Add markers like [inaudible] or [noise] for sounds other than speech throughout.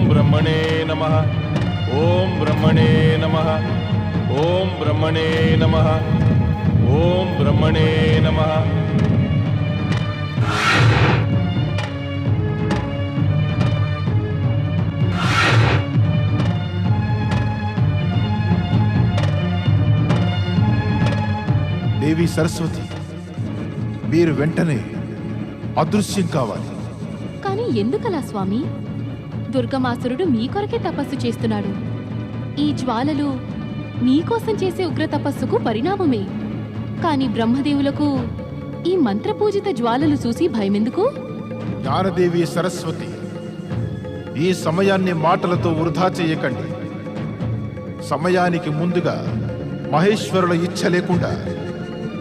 ఓం బ్రహ్మణే నమ. ఓం బ్రహ్మణే నమ. ఓం బ్రహ్మణే నమ. ఓం బ్రహ్మణే నమ. దేవి సరస్వతి మీరు వెంటనే అదృశ్యం కావాలి. కానీ ఎందుకలా స్వామి? దుర్గమాసురుడు మీ కొరకే తపస్సు చేస్తున్నాడు. ఈ జ్వాలలు మీకోసం చేసే ఉగ్ర తపస్సుకు పరిణామమే. కాని బ్రహ్మదేవులకు ఈ మంత్రపూజిత జ్వాలలు చూసి భయమెందుకు? జ్ఞానదేవి సరస్వతి ఈ సమయాన్ని మాటలతో వృధా చేయకండి. సమయానికి ముందుగా మహేశ్వరుల ఇచ్చ లేకుండా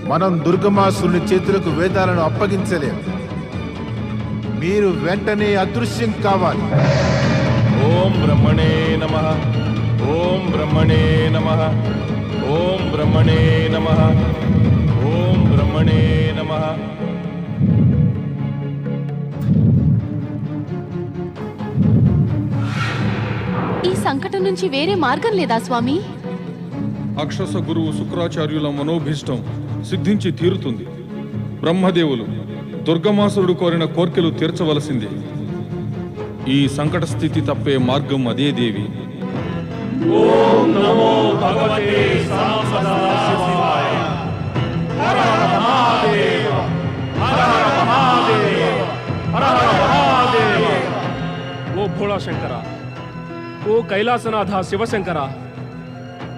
మనం దుర్గమాసుని చేతులకు వేదాలను అప్పగించలేము. మీరు వెంటనే అదృశ్యం కావాలి. ఓం బ్రహ్మణే నమ. ఓం బ్రహ్మణే నమ. ఓం బ్రహ్మణే నమ. ఓం బ్రహ్మణే నమ. ఈ సంకటం నుంచి వేరే మార్గం లేదా స్వామి? అక్షస గురువు శుక్రాచార్యుల మనోభీష్టం సిద్ధించి తీరుతుంది. బ్రహ్మదేవులు దుర్గమాసురుడు కోరిన కోర్కెలు తీర్చవలసిందే. ఈ సంకట స్థితి తప్పే మార్గం అదే దేవి. ఓ భోళాశంకర ఓ కైలాసనాథ శివశంకర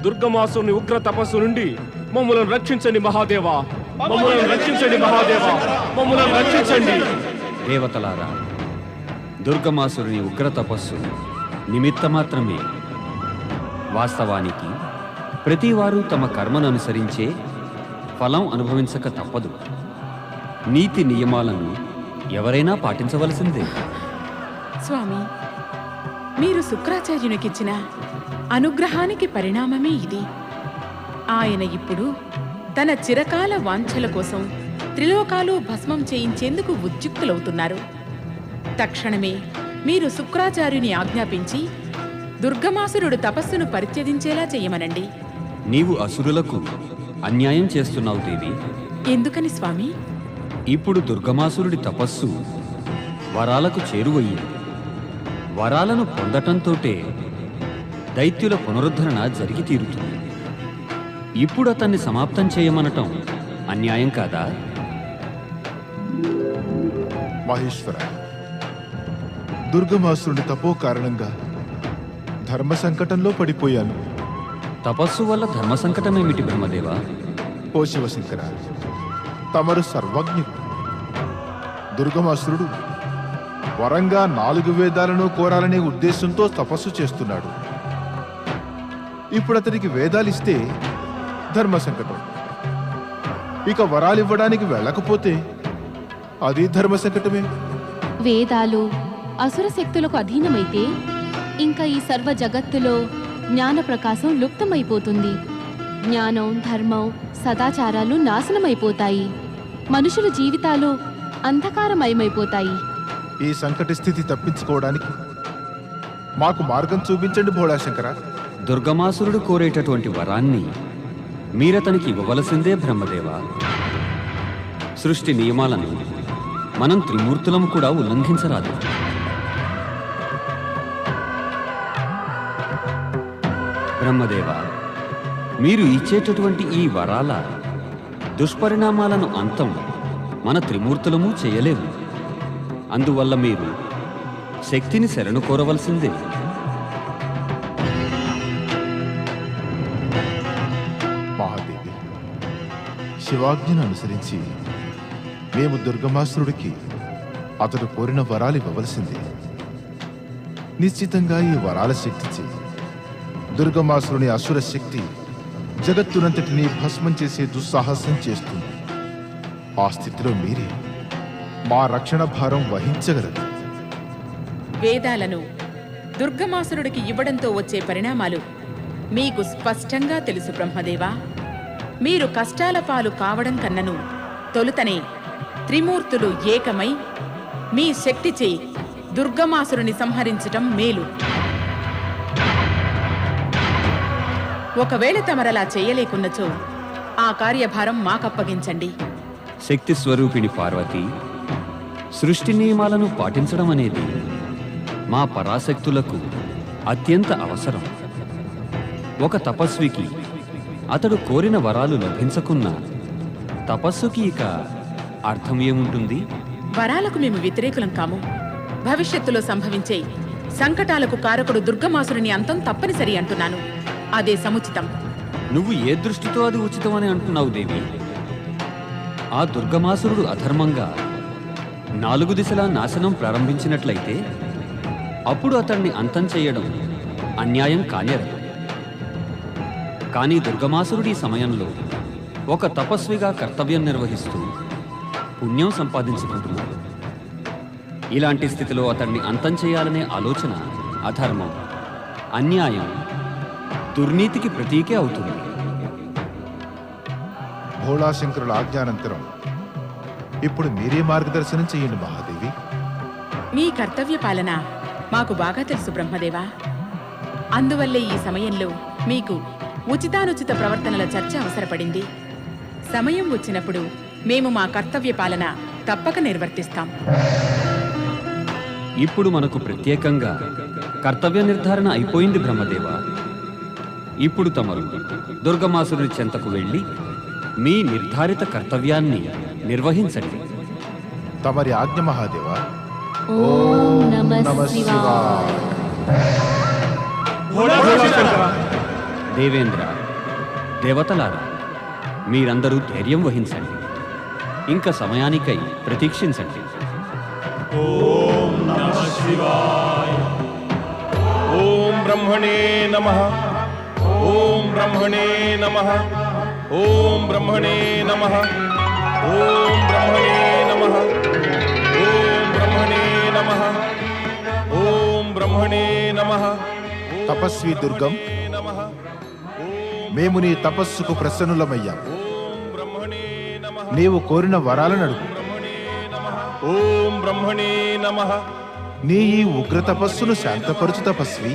దుర్గమాసుని ఉగ్ర తపస్సు నుండి మమ్మల్ని రక్షించండి మహాదేవా. మమ్మల్ని రక్షించండి మహాదేవా. మమ్మల్ని రక్షించండి. దేవతలారా దుర్గమాసురుని ఉగ్ర తపస్సు నిమిత్త మాత్రమే వాస్తవానికి ప్రతివారు తమ కర్మను అనుసరించే ఫలం అనుభవించక తప్పదు. నీతి నియమాలను ఎవరైనా పాటించవలసిందే. స్వామి మీరు శుక్రాచార్యునికిచ్చిన అనుగ్రహానికి పరిణామమే ఇది. ఆయన ఇప్పుడు తన చిరకాల వాంఛల కోసం త్రిలోకాలు భస్మం చేయించేందుకు ఉద్యుక్తులవుతున్నారు. తక్షణమే మీరు శుక్రాచార్యుని ఆజ్ఞాపించి దుర్గమాసురుడు తపస్సును పరిత్యజించేలా చేయమనండి. నీవు అసురులకు అన్యాయం చేస్తున్నావు దేవి. ఎందుకని స్వామి? ఇప్పుడు దుర్గమాసురుడి తపస్సు వరాలకు చేరువయ్యింది వరాలను పొందటంతోటే దైత్యుల పునరుద్ధరణ జరిగి తీరుతుంది ఇప్పుడు అతన్ని సమాప్తం చేయమనటం అన్యాయం కాదా? మహేశ్వర దుర్గమాసురుని తపో కారణంగా ధర్మ సంకటంలో పడిపోయాను. తపస్సు వల్ల ధర్మ సంకటమేమిటి బ్రహ్మదేవా? ఓ శివశంకర తమరు సర్వజ్ఞుడు దుర్గమాసురుడు వరంగా నాలుగు వేదాలను కోరాలనే ఉద్దేశంతో తపస్సు చేస్తున్నాడు. ఇప్పుడు అతనికి వేదాలిస్తే ధర్మ సంకటం. ఇక వరాలివ్వడానికి వెళ్ళకపోతే అది ధర్మ సంకటమే. వేదాలు అసుర శక్తులకు అధీనమైతే ఇంకా ఈ సర్వ జగత్తులో జ్ఞాన ప్రకాశం లుప్తమైపోతుంది. జ్ఞానం ధర్మం సదాచారాలు నాశనమైపోతాయి. మనుషుల జీవితాలు అంధకారమయమైపోతాయి. ఈ సంకట స్థితి తప్పించుకోవడానికి మాకు మార్గం చూపించండి భోళాశంకర. దుర్గమాసురుడు కోరేటటువంటి వరాన్ని మీరతనికి ఇవ్వవలసిందే బ్రహ్మదేవ. సృష్టి నియమాలను మనం త్రిమూర్తులము కూడా ఉల్లంఘించరాదు. బ్రహ్మదేవ మీరు ఇచ్చేటటువంటి ఈ వరాల దుష్పరిణామాలను అంతం మన త్రిమూర్తులము చేయలేవు. అందువల్ల మీరు శక్తిని శరణు కోరవలసిందే. శివాజ్ఞను అనుసరించి మేము దుర్గమాసురుడికి అతడు కోరిన వరాలు ఇవ్వవలసింది. నిశ్చితంగా ఈ వరాల శక్తిచి దుర్గమాసురుని అసుర శక్తి జగత్తునంతటినీ భస్మం చేసే దుస్సాహసం చేస్తుంది. ఆ స్థితిలో మీరే మా రక్షణ భారం వహించగలరు. వేదాలను దుర్గమాసురుడికి ఇవ్వడంతో వచ్చే పరిణామాలు మీకు స్పష్టంగా తెలుసు బ్రహ్మదేవా. మీరు కష్టాల పాలు కావడం కన్నను. తొలుతనే త్రిమూర్తులు ఏకమై మీ శక్తిచే దుర్గమాసురుని సంహరించటం మేలు. ఒకవేళ తమరలా చేయలేకున్నచో ఆ కార్యభారం మాకప్పగించండి. శక్తి స్వరూపిణి పార్వతి సృష్టి నియమాలను పాటించడం అనేది మా పరాశక్తులకు అత్యంత అవసరం. ఒక తపస్వికి అతడు కోరిన వరాలు లభించకున్నా. తపస్సుకి ఇక అర్థం ఏముంటుంది? వరాలకు మేము వ్యతిరేకులం కాము. భవిష్యత్తులో సంభవించే సంకటాలకు కారకుడు దుర్గమాసురుని అంతం తప్పనిసరి అంటున్నాను. అదే సముచితం. నువ్వు ఏ దృష్టితో అది ఉచితమని అంటున్నావు దేవి? ఆ దుర్గమాసురుడు అధర్మంగా నాలుగు దిశలా నాశనం ప్రారంభించినట్లయితే అప్పుడు అతన్ని అంతం చేయడం అన్యాయం కానేరదు కానీ దుర్గమాసురుడి సమయంలో ఒక తపస్విగా కర్తవ్యం నిర్వహిస్తూ పుణ్యం సంపాదించుకుంటున్నాడు. ఇలాంటి స్థితిలో అతన్ని అంతం చేయాలనే ఆలోచన అధర్మం అన్యాయం దుర్నీతికి ప్రతీకే అవుతుంది. భోళాశంకరుల ఆజ్ఞానంతరం ఇప్పుడు మీరే మార్గదర్శనం చేయండి మహాదేవి. మీ కర్తవ్య పాలన మాకు బాగా తెలుసు బ్రహ్మదేవా. అందువల్లే ఈ సమయంలో మీకు ఉచితానుచిత ప్రవర్తనల చర్చ అవసరపడింది. సమయం వచ్చినప్పుడు మేము మా కర్తవ్య పాలన తప్పక నిర్వర్తిస్తాం. ఇప్పుడు మనకు ప్రత్యేకంగా కర్తవ్య నిర్ధారణ అయిపోయింది బ్రహ్మదేవ. ఇప్పుడు తమరు దుర్గమాసురుడి చెంతకు వెళ్ళి మీ నిర్ధారిత కర్తవ్యాన్ని నిర్వహించండి. తమరి ఆజ్ఞ మహాదేవ. ఓం నమ నమ శివాయ. దేవేంద్ర దేవతలారా మీరందరూ ధైర్యం వహించండి. ఇంకా సమయానికై ప్రతీక్షించండి. ఓం బ్రహ్మణే నమ. ఓం బ్రహ్మణే నమ. ఓం బ్రహ్మణే నమ. ఓం బ్రహ్మణే నమ. ఓం బ్రహ్మణే నమ. ఓం బ్రహ్మణే నమ. తపస్వి దుర్గం. మేము నీ తపస్సుకు ప్రసన్నులమయ్యాం. ఓం బ్రహ్మణే నమ నీవు కోరిన వరాలను అడుగు. ఓం బ్రహ్మణే నమ. నీ ఈ ఉగ్ర తపస్సును శాంతపరుచు తపస్వి.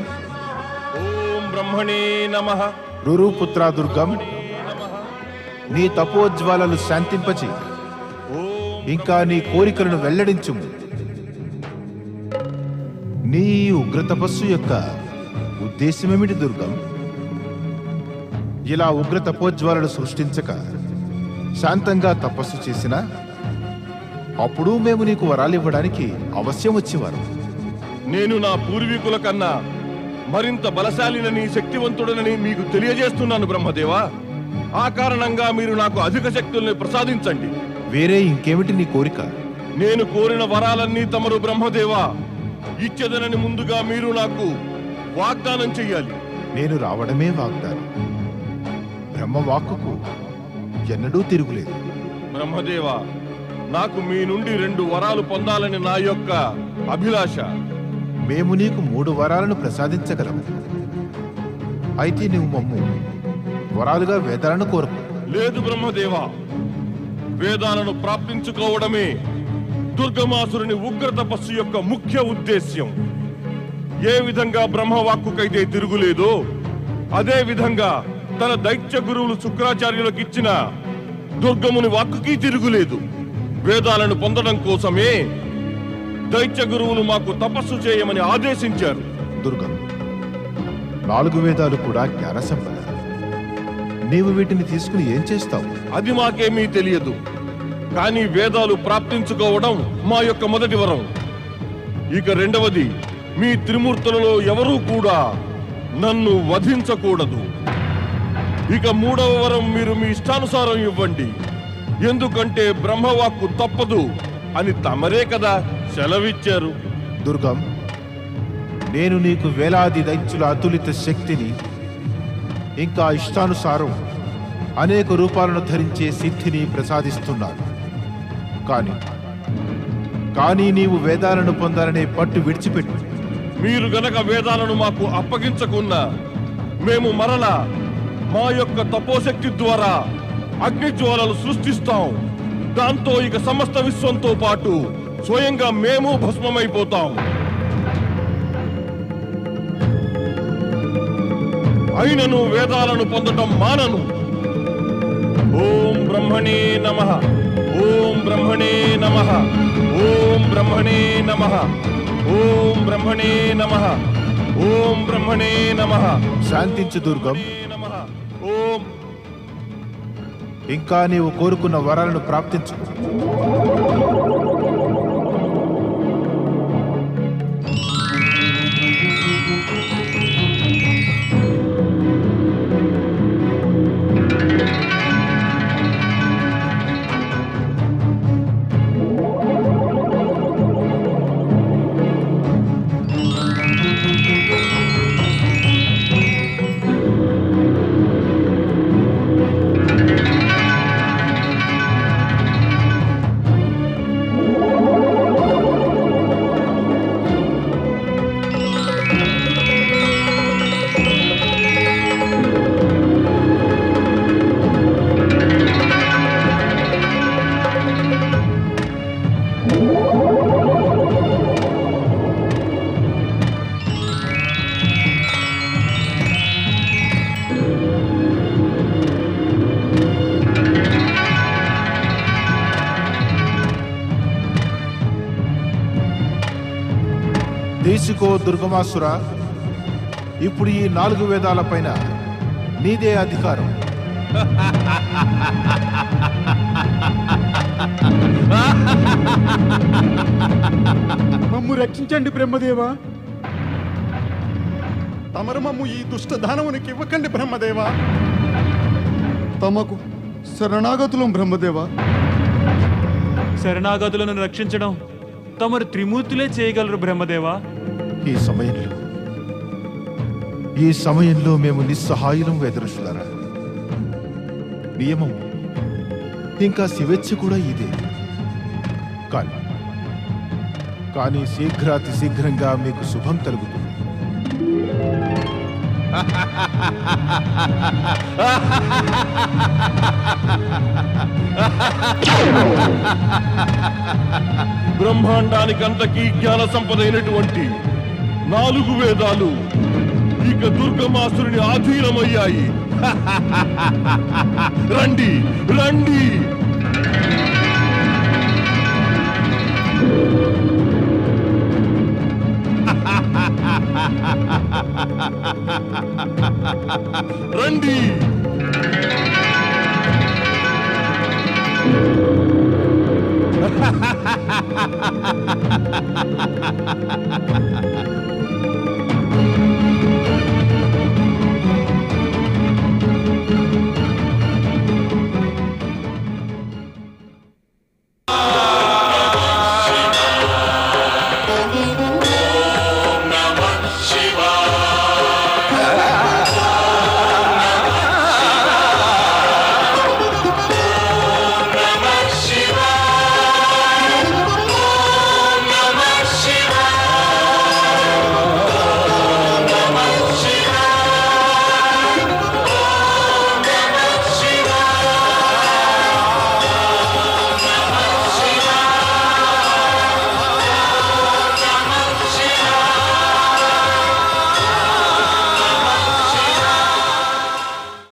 ఓం బ్రహ్మణే నమ. రురుపుత్ర దుర్గం నీ తపోజ్వాలలు శాంతింపచి ఇంకా నీ కోరికలను వెల్లడించుము. నీ ఉగ్ర తపస్సు యొక్క ఉద్దేశమేమిటి దుర్గం? ఇలా ఉగ్ర తపోజ్వాలలు సృష్టించక శాంతంగా తపస్సు చేసినా అప్పుడు మేము నీకు వరాలు ఇవ్వడానికి అవశ్యం వచ్చేవారు. నేను నా పూర్వీకుల కన్నా మరింత బలశాలినని శక్తివంతుడనని మీకు తెలియజేస్తున్నాను బ్రహ్మదేవా. ఆ కారణంగా మీరు నాకు అధిక శక్తుల్ని ప్రసాదించండి. వేరే ఇంకేమిటి నీ కోరిక? నేను కోరిన వరాలన్నీ తమరు బ్రహ్మదేవా. ఇచ్చేదనని ముందుగా మీరు నాకు వాగ్దానం చెయ్యాలి. నేను రావడమే వాగ్దానం. బ్రహ్మవాక్కుకు ఎన్నడూ తిరుగులేదు. బ్రహ్మదేవా నాకు మీ నుండి రెండు వరాలు పొందాలని నా యొక్క అభిలాష. మేము నీకు మూడు వరాలను ప్రసాదించగలము. అయితే నువ్వు మమ్ము వరాలుగా వేదాలను కోరుకు. లేదు బ్రహ్మదేవా వేదాలను ప్రాప్తించుకోవడమే దుర్గమాసురుని ఉగ్ర తపస్సు యొక్క ముఖ్య ఉద్దేశ్యం. ఏ విధంగా బ్రహ్మవాక్కుకైతే తిరుగులేదో అదే విధంగా తన దైత్య గురువులు శుక్రాచార్యులకు ఇచ్చిన దుర్గముని వాక్కుకి తిరుగులేదు. వేదాలను పొందడం కోసమే దైత్య గురువులు మాకు తపస్సు చేయమని ఆదేశించారు. దుర్గం నాలుగు వేదాలు కూడా జ్ఞాన సంపద నీవు వీటిని తీసుకుని ఏం చేస్తావు? అది మాకేమీ తెలియదు. కానీ వేదాలు ప్రాప్తించుకోవడం మా యొక్క మొదటి వరం. ఇక రెండవది మీ త్రిమూర్తులలో ఎవరూ కూడా నన్ను వధించకూడదు. ఇక మూడవ వరం మీరు మీ ఇష్టానుసారం ఇవ్వండి. ఎందుకంటే బ్రహ్మవాక్కు తప్పదు అని తమరే కదా సెలవిచ్చారు. దుర్గం నేను నీకు వేలాది దైత్యుల అతులిత శక్తిని ఇంకా ఇష్టానుసారం అనేక రూపాలను ధరించే సిద్ధిని ప్రసాదిస్తున్నాను. కానీ కానీ నీవు వేదాలను పొందాలనే పట్టు విడిచిపెట్టు. మీరు గనక వేదాలను మాకు అప్పగించకున్నా మేము మరలా మా యొక్క తపోశక్తి ద్వారా అగ్నిజ్వాలలు సృష్టిస్తాం. దాంతో ఇక సమస్త విశ్వంతో పాటు స్వయంగా మేము భస్మమైపోతాం. అయినను వేదాలను పొందటం మానను. ఓం బ్రహ్మణే నమ. ఓం బ్రహ్మణే నమ. ఓం బ్రహ్మణే నమ. ఓం బ్రహ్మణే నమ. ఓం బ్రహ్మణే నమ. శాంతించు దుర్గం. ఇంకా నీవు కోరుకున్న వరాలను ప్రాప్తించు. తీసుకో దుర్గమాసుర. ఇప్పుడు ఈ నాలుగు వేదాల పైన నీదే అధికారం. మమ్ము రక్షించండి బ్రహ్మదేవా. తమరు మమ్ము ఈ దుష్ట దానవునికి ఇవ్వకండి బ్రహ్మదేవా. తమకు శరణాగతులం బ్రహ్మదేవా. శరణాగతులను రక్షించడం తమరు త్రిమూర్తులే చేయగలరు బ్రహ్మదేవా. ఈ సమయంలో ఈ సమయంలో మేము నిస్సహాయులం వెదరుషులారా నియమం ఇంకా శివేచ్ఛ కూడా ఇదే. కానీ కానీ శీఘ్రాతి శీఘ్రంగా మీకు శుభం కలుగుతుంది. బ్రహ్మాండానికంతకీ జ్ఞాన సంపదైనటువంటి నాలుగు వేదాలు. ఇక దుర్గమాసురుని ఆధీనమయ్యాయి. [laughs] రండి రండి. [laughs] రండి. [laughs]